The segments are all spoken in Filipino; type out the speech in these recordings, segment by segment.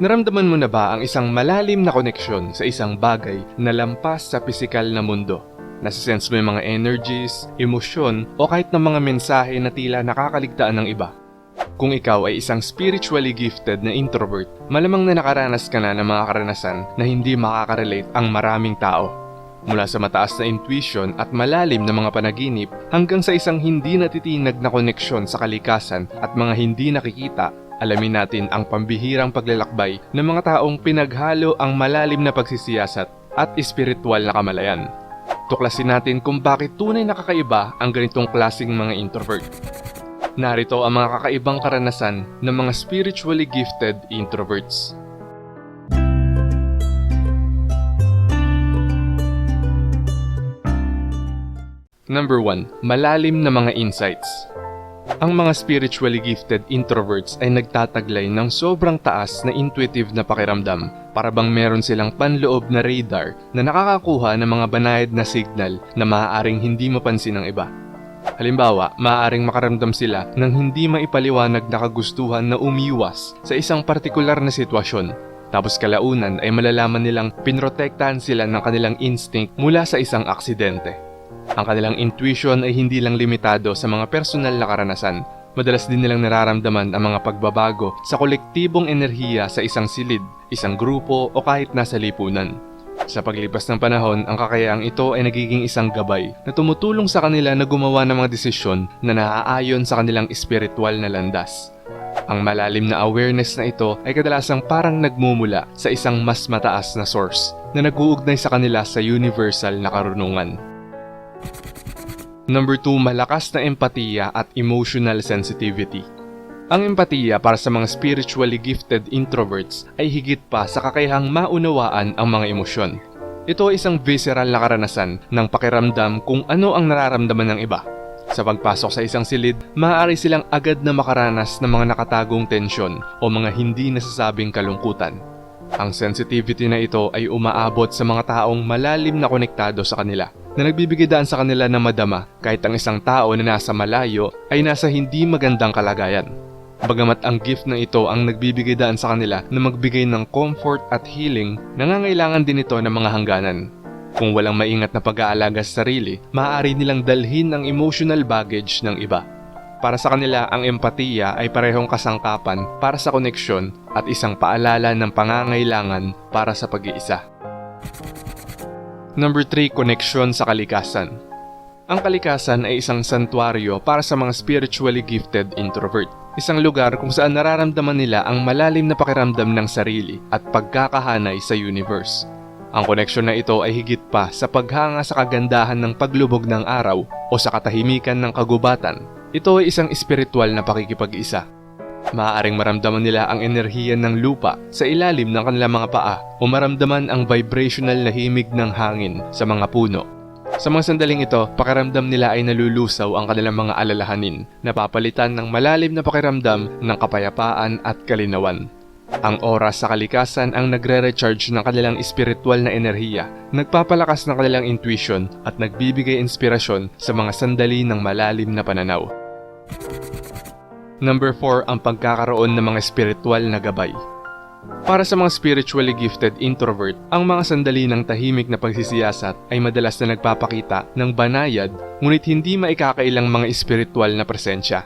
Naramdaman mo na ba ang isang malalim na koneksyon sa isang bagay na lampas sa pisikal na mundo? Nasisense mo yung mga energies, emosyon, o kahit ng mga mensahe na tila nakakaligtaan ng iba? Kung ikaw ay isang spiritually gifted na introvert, malamang na nakaranas ka na ng mga karanasan na hindi makaka-relate ang maraming tao. Mula sa mataas na intuition at malalim na mga panaginip hanggang sa isang hindi natitinag na koneksyon sa kalikasan at mga hindi nakikita, alamin natin ang pambihirang paglalakbay ng mga taong pinaghalo ang malalim na pagsisiyasat at espiritual na kamalayan. Tuklasin natin kung bakit tunay na kakaiba ang ganitong klasing mga introvert. Narito ang mga kakaibang karanasan ng mga spiritually gifted introverts. Number 1. Malalim na mga insights. Ang mga spiritually gifted introverts ay nagtataglay ng sobrang taas na intuitive na pakiramdam para bang meron silang panloob na radar na nakakakuha ng mga banayad na signal na maaaring hindi mapansin ng iba. Halimbawa, maaaring makaramdam sila ng hindi maipaliwanag na kagustuhan na umiwas sa isang partikular na sitwasyon. Tapos kalaunan ay malalaman nilang pinrotektahan sila ng kanilang instinct mula sa isang aksidente. Ang kanilang intuition ay hindi lang limitado sa mga personal na karanasan. Madalas din nilang nararamdaman ang mga pagbabago sa kolektibong enerhiya sa isang silid, isang grupo o kahit nasa lipunan. Sa paglipas ng panahon, ang kakayaang ito ay nagiging isang gabay na tumutulong sa kanila na gumawa ng mga desisyon na naaayon sa kanilang espiritual na landas. Ang malalim na awareness na ito ay kadalasang parang nagmumula sa isang mas mataas na source na nag-uugnay sa kanila sa universal na karunungan. Number 2, malakas na empatiya at emotional sensitivity. Ang empatiya para sa mga spiritually gifted introverts ay higit pa sa kakayahang maunawaan ang mga emosyon. Ito ay isang visceral na karanasan ng pakiramdam kung ano ang nararamdaman ng iba. Sa pagpasok sa isang silid, maaari silang agad na makaranas ng mga nakatagong tensyon o mga hindi nasasabing kalungkutan. Ang sensitivity na ito ay umaabot sa mga taong malalim na konektado sa kanila na nagbibigay daan sa kanila na madama kahit ang isang tao na nasa malayo ay nasa hindi magandang kalagayan. Bagamat ang gift na ito ang nagbibigay daan sa kanila na magbigay ng comfort at healing, nangangailangan din ito ng mga hangganan. Kung walang maingat na pag-aalaga sa sarili, maaari nilang dalhin ang emotional baggage ng iba. Para sa kanila, ang empatiya ay parehong kasangkapan para sa koneksyon at isang paalala ng pangangailangan para sa pag-iisa. Number 3, koneksyon sa kalikasan. Ang kalikasan ay isang santuario para sa mga spiritually gifted introvert. Isang lugar kung saan nararamdaman nila ang malalim na pakiramdam ng sarili at pagkakahanay sa universe. Ang koneksyon na ito ay higit pa sa paghanga sa kagandahan ng paglubog ng araw o sa katahimikan ng kagubatan. Ito ay isang espiritual na pakikipag-isa. Maaaring maramdaman nila ang enerhiya ng lupa sa ilalim ng kanilang mga paa o maramdaman ang vibrational na himig ng hangin sa mga puno. Sa mga sandaling ito, pakiramdam nila ay nalulusaw ang kanilang mga alalahanin, napapalitan ng malalim na pakiramdam ng kapayapaan at kalinawan. Ang oras sa kalikasan ang nagre-recharge ng kanilang espiritual na enerhiya, nagpapalakas ng kanilang intuition at nagbibigay inspirasyon sa mga sandali ng malalim na pananaw. Number 4 ang pagkakaroon ng mga spiritual na gabay. Para sa mga spiritually gifted introvert, ang mga sandali ng tahimik na pagsisiyasat ay madalas na nagpapakita ng banayad ngunit hindi maikakailang mga espiritual na presensya.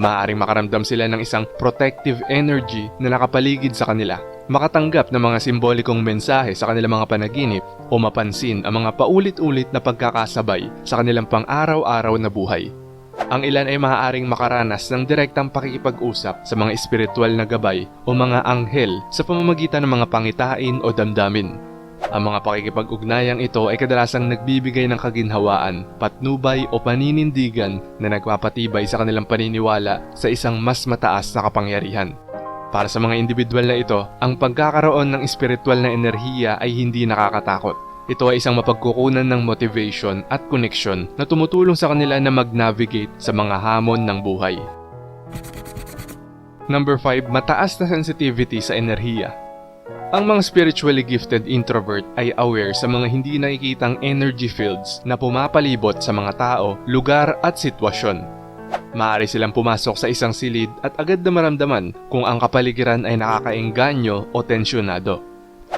Maaaring makaramdam sila ng isang protective energy na nakapaligid sa kanila, makatanggap ng mga simbolikong mensahe sa kanilang mga panaginip o mapansin ang mga paulit-ulit na pagkakasabay sa kanilang pang-araw-araw na buhay. Ang ilan ay maaaring makaranas ng direktang pakikipag-usap sa mga espiritual na gabay o mga anghel sa pamamagitan ng mga pangitain o damdamin. Ang mga pakikipag-ugnayang ito ay kadalasang nagbibigay ng kaginhawaan, patnubay o paninindigan na nagpapatibay sa kanilang paniniwala sa isang mas mataas na kapangyarihan. Para sa mga individual na ito, ang pagkakaroon ng espiritual na enerhiya ay hindi nakakatakot. Ito ay isang mapagkukunan ng motivation at connection na tumutulong sa kanila na mag-navigate sa mga hamon ng buhay. Number 5, mataas na sensitivity sa enerhiya. Ang mga spiritually gifted introvert ay aware sa mga hindi nakikitang energy fields na pumapalibot sa mga tao, lugar at sitwasyon. Maaari silang pumasok sa isang silid at agad na maramdaman kung ang kapaligiran ay nakakaengganyo o tensyonado.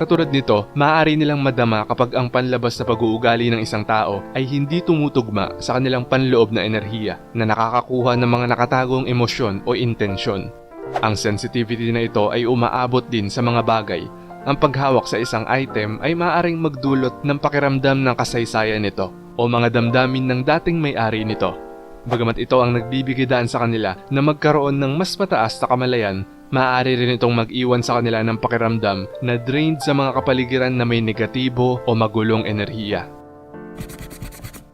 Katulad nito, maaari nilang madama kapag ang panlabas na pag-uugali ng isang tao ay hindi tumutugma sa kanilang panloob na enerhiya na nakakakuha ng mga nakatagong emosyon o intensyon. Ang sensitivity na ito ay umaabot din sa mga bagay. Ang paghawak sa isang item ay maaaring magdulot ng pakiramdam ng kasaysayan nito o mga damdamin ng dating may-ari nito. Bagamat ito ang nagbibigay daan sa kanila na magkaroon ng mas mataas na kamalayan, maaari rin itong mag-iwan sa kanila ng pakiramdam na drained sa mga kapaligiran na may negatibo o magulong enerhiya.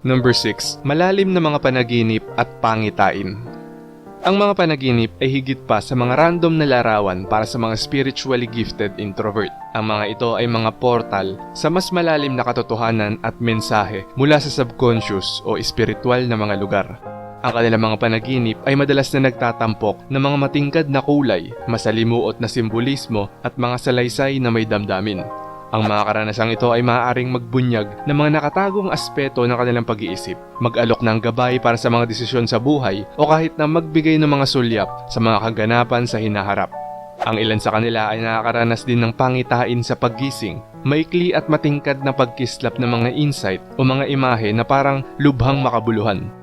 Number 6. Malalim na mga panaginip at pangitain. Ang mga panaginip ay higit pa sa mga random na larawan para sa mga spiritually gifted introvert. Ang mga ito ay mga portal sa mas malalim na katotohanan at mensahe mula sa subconscious o spiritual na mga lugar. Ang kanilang mga panaginip ay madalas na nagtatampok ng mga matingkad na kulay, masalimuot na simbolismo at mga salaysay na may damdamin. Ang mga karanasang ito ay maaaring magbunyag ng mga nakatagong aspeto ng kanilang pag-iisip, mag-alok ng gabay para sa mga desisyon sa buhay o kahit na magbigay ng mga sulyap sa mga kaganapan sa hinaharap. Ang ilan sa kanila ay nakakaranas din ng pangitain sa paggising, maikli at matingkad na pagkislap ng mga insight o mga imahe na parang lubhang makabuluhan.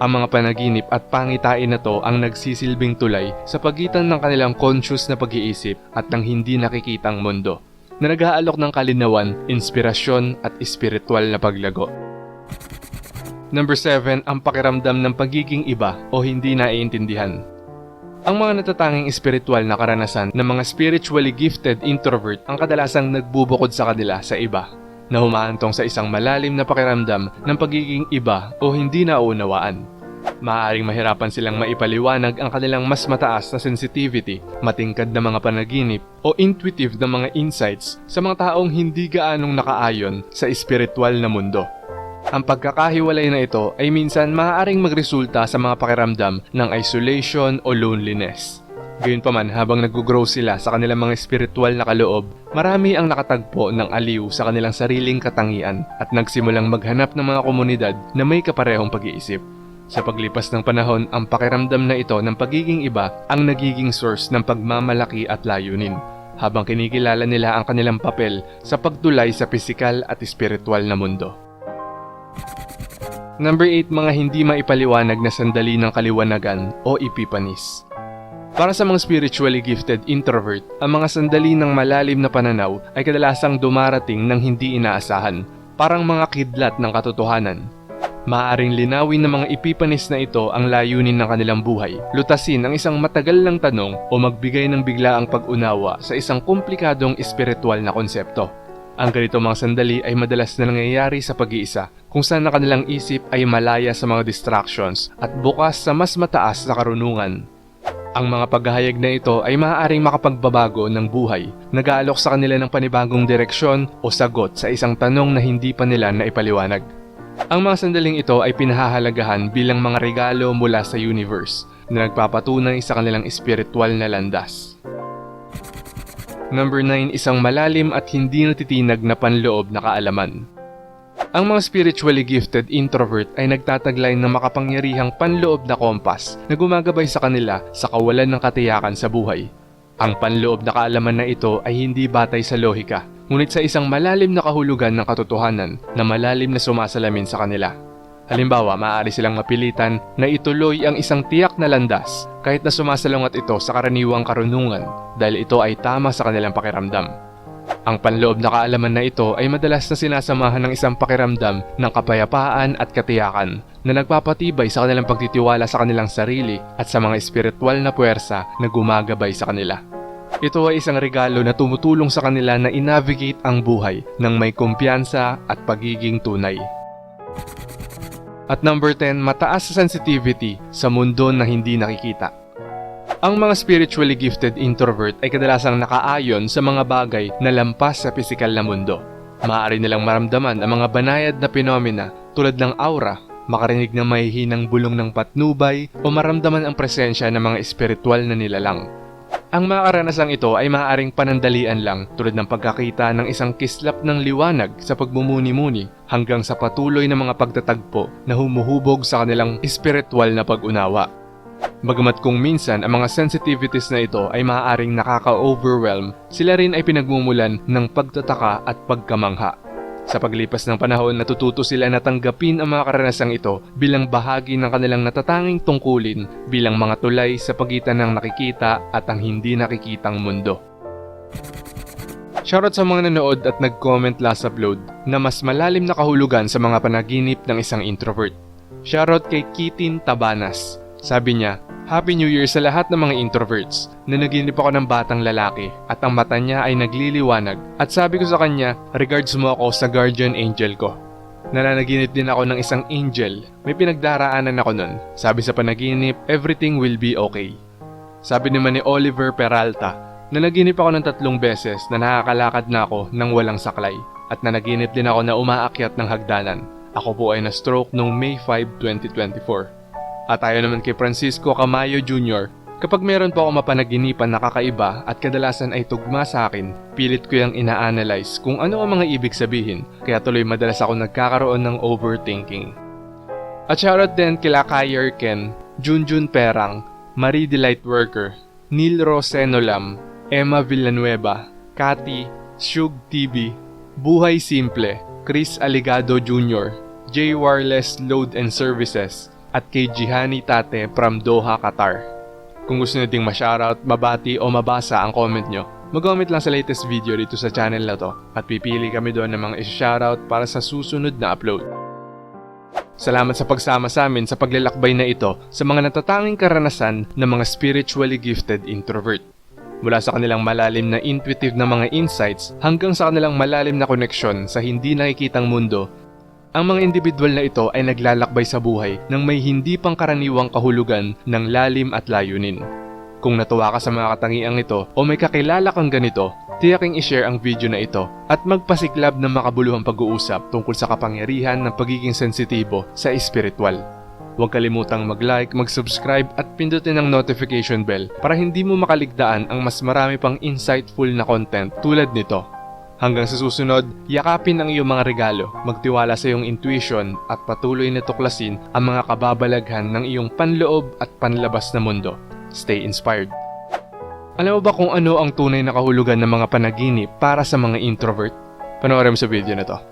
Ang mga panaginip at pangitain na to ang nagsisilbing tulay sa pagitan ng kanilang conscious na pag-iisip at ng hindi nakikitang mundo na nag-aalok ng kalinawan, inspirasyon at espiritual na paglago. Number 7, ang pakiramdam ng pagiging iba o hindi naiintindihan. Ang mga natatanging espiritual na karanasan ng mga spiritually gifted introvert ang kadalasang nagbubukod sa kanila sa iba na humahantong sa isang malalim na pakiramdam ng pagiging iba o hindi naunawaan. Maaaring mahirapan silang maipaliwanag ang kanilang mas mataas na sensitivity, matingkad na mga panaginip o intuitive na mga insights sa mga taong hindi gaanong nakaayon sa espiritual na mundo. Ang pagkakahiwalay na ito ay minsan maaaring magresulta sa mga pakiramdam ng isolation o loneliness. Gayunpaman habang nag-grow sila sa kanilang mga espiritual na kaloob, marami ang nakatagpo ng aliw sa kanilang sariling katangian at nagsimulang maghanap ng mga komunidad na may kaparehong pag-iisip. Sa paglipas ng panahon, ang pakiramdam na ito ng pagiging iba ang nagiging source ng pagmamalaki at layunin, habang kinikilala nila ang kanilang papel sa pagtulay sa pisikal at espiritual na mundo. Number 8, mga hindi maipaliwanag na sandali ng kaliwanagan o epiphanies. Para sa mga spiritually gifted introvert, ang mga sandali ng malalim na pananaw ay kadalasang dumarating ng hindi inaasahan, parang mga kidlat ng katotohanan. Maaring linawin ng mga epiphanies na ito ang layunin ng kanilang buhay, lutasin ang isang matagal ng tanong o magbigay ng biglaang pag-unawa sa isang komplikadong espiritual na konsepto. Ang ganito mga sandali ay madalas na nangyayari sa pag-iisa, kung saan ang kanilang isip ay malaya sa mga distractions at bukas sa mas mataas na karunungan. Ang mga paghahayag na ito ay maaaring makapagbabago ng buhay, nag-aalok sa kanila ng panibagong direksyon o sagot sa isang tanong na hindi pa nila naipaliwanag. Ang mga sandaling ito ay pinahahalagahan bilang mga regalo mula sa universe na nagpapatunay sa kanilang espiritual na landas. Number 9, isang malalim at hindi natitinag na panloob na kaalaman. Ang mga spiritually gifted introvert ay nagtataglay ng makapangyarihang panloob na kompas na gumagabay sa kanila sa kawalan ng katiyakan sa buhay. Ang panloob na kaalaman na ito ay hindi batay sa lohika, ngunit sa isang malalim na kahulugan ng katotohanan na malalim na sumasalamin sa kanila. Halimbawa, maaari silang mapilitan na ituloy ang isang tiyak na landas kahit na sumasalungat ito sa karaniwang karunungan dahil ito ay tama sa kanilang pakiramdam. Ang panloob na kaalaman na ito ay madalas na sinasamahan ng isang pakiramdam ng kapayapaan at katiyakan na nagpapatibay sa kanilang pagtitiwala sa kanilang sarili at sa mga espiritual na puwersa na gumagabay sa kanila. Ito ay isang regalo na tumutulong sa kanila na inavigate ang buhay ng may kumpiyansa at pagiging tunay. At number 10, mataas sa sensitivity sa mundo na hindi nakikita. Ang mga spiritually gifted introvert ay kadalasang nakaayon sa mga bagay na lampas sa pisikal na mundo. Maaari nilang maramdaman ang mga banayad na pinomena tulad ng aura, makarinig ng mahihinang bulong ng patnubay o maramdaman ang presensya ng mga espiritual na nilalang. Ang mga karanasang ito ay maaaring panandalian lang tulad ng pagkakita ng isang kislap ng liwanag sa pagmumuni-muni hanggang sa patuloy na mga pagtatagpo na humuhubog sa kanilang espiritual na pag-unawa. Bagamat kung minsan ang mga sensitivities na ito ay maaaring nakaka-overwhelm, sila rin ay pinagmumulan ng pagtataka at pagkamangha. Sa paglipas ng panahon, natututo sila na tanggapin ang mga karanasang ito bilang bahagi ng kanilang natatanging tungkulin bilang mga tulay sa pagitan ng nakikita at ang hindi nakikitang mundo. Shoutout sa mga nanood at nag-comment last upload na mas malalim na kahulugan sa mga panaginip ng isang introvert. Shoutout kay Kitin Tabanas. Sabi niya, Happy New Year sa lahat ng mga introverts. Nanaginip ako ng batang lalaki at ang mata niya ay nagliliwanag at sabi ko sa kanya, regards mo ako sa guardian angel ko. Nananaginip din ako ng isang angel. May pinagdaraanan ako nun. Sabi sa panaginip, everything will be okay. Sabi naman ni Oliver Peralta, nanaginip ako ng tatlong beses na nakakalakad na ako ng walang saklay at nanaginip din ako na umaakyat ng hagdanan. Ako po ay na-stroke noong May 5, 2024. At tayo naman kay Francisco Camayo Jr., kapag meron po ako mapanaginipan na kakaiba at kadalasan ay tugma sa akin, pilit ko yung ina-analyze kung ano ang mga ibig sabihin, kaya tuloy madalas ako nagkakaroon ng overthinking. At shoutout din kila Kayer Ken, Junjun Perang, Marie Delight Worker, Neil Rosenolam, Emma Villanueva, Cathy, Shug TV, Buhay Simple, Chris Aligado Jr., J. Wireless Load and Services, at kay Jihani Tate from Doha, Qatar. Kung gusto nyo ding ma-shoutout, mabati o mabasa ang comment nyo, mag-comment lang sa latest video dito sa channel na to at pipili kami doon ng mga isi-shoutout para sa susunod na upload. Salamat sa pagsama sa amin sa paglalakbay na ito sa mga natatanging karanasan ng mga spiritually gifted introvert. Mula sa kanilang malalim na intuitive na mga insights hanggang sa kanilang malalim na koneksyon sa hindi nakikitang mundo ang mga individual na ito ay naglalakbay sa buhay ng may hindi pangkaraniwang kahulugan ng lalim at layunin. Kung natuwa ka sa mga katangiang ito o may kakilala kang ganito, tiyaking i-share ang video na ito at magpasiklab ng makabuluhang pag-uusap tungkol sa kapangyarihan ng pagiging sensitibo sa espiritual. Huwag kalimutang mag-like, mag-subscribe at pindutin ang notification bell para hindi mo makaligtaan ang mas marami pang insightful na content tulad nito. Hanggang sa susunod, yakapin ang iyong mga regalo, magtiwala sa iyong intuition at patuloy na tuklasin ang mga kababalaghan ng iyong panloob at panlabas na mundo. Stay inspired. Alam mo ba kung ano ang tunay na kahulugan ng mga panaginip para sa mga introvert? Panoorin mo sa video na to.